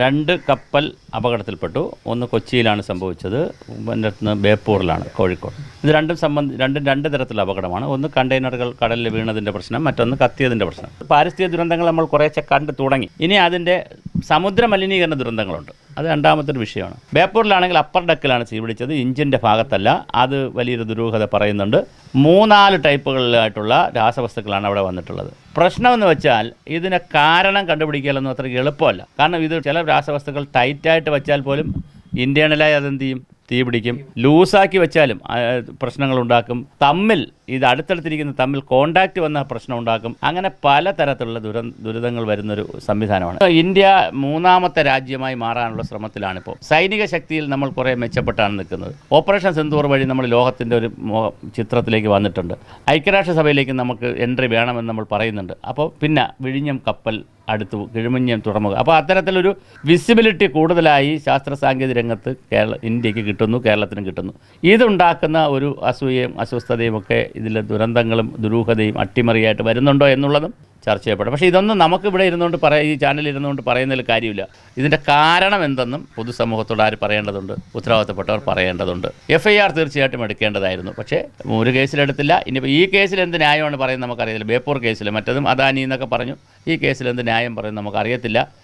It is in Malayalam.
രണ്ട് കപ്പൽ അപകടത്തിൽപ്പെട്ടു. ഒന്ന് കൊച്ചിയിലാണ് സംഭവിച്ചത് അടുത്ത് ബേപ്പൂരിലാണ് കോഴിക്കോട്. ഇത് രണ്ടും സംബന്ധി രണ്ടും രണ്ട് തരത്തിലുള്ള അപകടമാണ്. ഒന്ന് കണ്ടെയ്നറുകൾ കടലിൽ വീണതിന്റെ പ്രശ്നം മറ്റൊന്ന് കത്തിയതിന്റെ പ്രശ്നം. പാരിസ്ഥിതിക ദുരന്തങ്ങൾ നമ്മൾ കുറേശ്ശെ കണ്ട് തുടങ്ങി. ഇനി അതിന്റെ സമുദ്ര മലിനീകരണ ദുരന്തങ്ങളുണ്ട്. അത് രണ്ടാമത്തെ വിഷയമാണ്. ബേപ്പൂരിലാണെങ്കിൽ അപ്പർ ഡെക്കിലാണ് തീ പിടിച്ചത് ഇഞ്ചിന്റെ ഭാഗത്തല്ല. അത് വലിയൊരു ദുരൂഹത പറയുന്നുണ്ട്. മൂന്നാൽ ടൈപ്പുകളിലായിട്ടുള്ള രാസവസ്തുക്കളാണ് അവിടെ വന്നിട്ടുള്ളത്. പ്രശ്നമെന്ന് വെച്ചാൽ ഇതിന് കാരണം കണ്ടുപിടിക്കലൊന്നും അത്ര എളുപ്പമല്ല. കാരണം ഇത് ചില രാസവസ്തുക്കൾ ടൈറ്റായിട്ട് വെച്ചാൽ പോലും ഇന്റേണലായി അതെന്ത് ചെയ്യും? തീ പിടിക്കും. ലൂസാക്കി വെച്ചാലും പ്രശ്നങ്ങൾ ഉണ്ടാക്കും തമ്മിൽ ഇത് അടുത്തടുത്തിരിക്കുന്ന തമ്മിൽ കോണ്ടാക്റ്റ് വന്ന പ്രശ്നം ഉണ്ടാക്കും അങ്ങനെ പലതരത്തിലുള്ള ദുര ദുരിതങ്ങൾ വരുന്നൊരു സംവിധാനമാണ്. ഇന്ത്യ മൂന്നാമത്തെ രാജ്യമായി മാറാനുള്ള ശ്രമത്തിലാണിപ്പോൾ സൈനിക ശക്തിയിൽ നമ്മൾ കുറേ മെച്ചപ്പെട്ടാണ് നിൽക്കുന്നത്. ഓപ്പറേഷൻ സിന്ദൂർ വഴി നമ്മൾ ലോകത്തിന്റെ ഒരു ചിത്രത്തിലേക്ക് വന്നിട്ടുണ്ട്. ഐക്യരാഷ്ട്രസഭയിലേക്ക് നമുക്ക് എൻട്രി വേണമെന്ന് നമ്മൾ പറയുന്നുണ്ട്. അപ്പോൾ പിന്നെ വിഴിഞ്ഞം കപ്പൽ അടുത്ത് കിഴുമഞ്ഞം തുറമുഖം. അപ്പോൾ അത്തരത്തിലൊരു വിസിബിലിറ്റി കൂടുതലായി ശാസ്ത്ര സാങ്കേതിക രംഗത്ത് കേരള ഇന്ത്യയ്ക്ക് കിട്ടുന്നു കേരളത്തിനും കിട്ടുന്നു. ഇതുണ്ടാക്കുന്ന ഒരു അസൂയയും അസ്വസ്ഥതയും ഒക്കെ ഇതിലെ ദുരന്തങ്ങളും ദുരൂഹതയും അട്ടിമറിയായിട്ട് വരുന്നുണ്ടോ എന്നുള്ളതും ചർച്ച ചെയ്യപ്പെടും. പക്ഷേ ഇതൊന്നും നമുക്ക് ഇവിടെ ഇരുന്നുകൊണ്ട് പറയാം ഈ ചാനലിൽ ഇരുന്നുകൊണ്ട് പറയുന്നതിൽ കാര്യമില്ല. ഇതിന്റെ കാരണം എന്തെന്നും പൊതുസമൂഹത്തോട് ആര് പറയേണ്ടതുണ്ട്? ഉത്തരവാദിത്തപ്പെട്ടവർ പറയേണ്ടതുണ്ട്. എഫ് ഐ ആർ തീർച്ചയായിട്ടും എടുക്കേണ്ടതായിരുന്നു. പക്ഷേ ഒരു കേസിലെടുത്തില്ല. ഇനിയിപ്പോൾ ഈ കേസിൽ എന്ത് ന്യായമാണ് പറയുന്നത് നമുക്കറിയത്തില്ല. ബേപ്പൂർ കേസിൽ മറ്റതും അദാനി എന്നൊക്കെ പറഞ്ഞു. ഈ കേസിൽ എന്ത് ന്യായം പറയുന്നത് നമുക്കറിയത്തില്ല.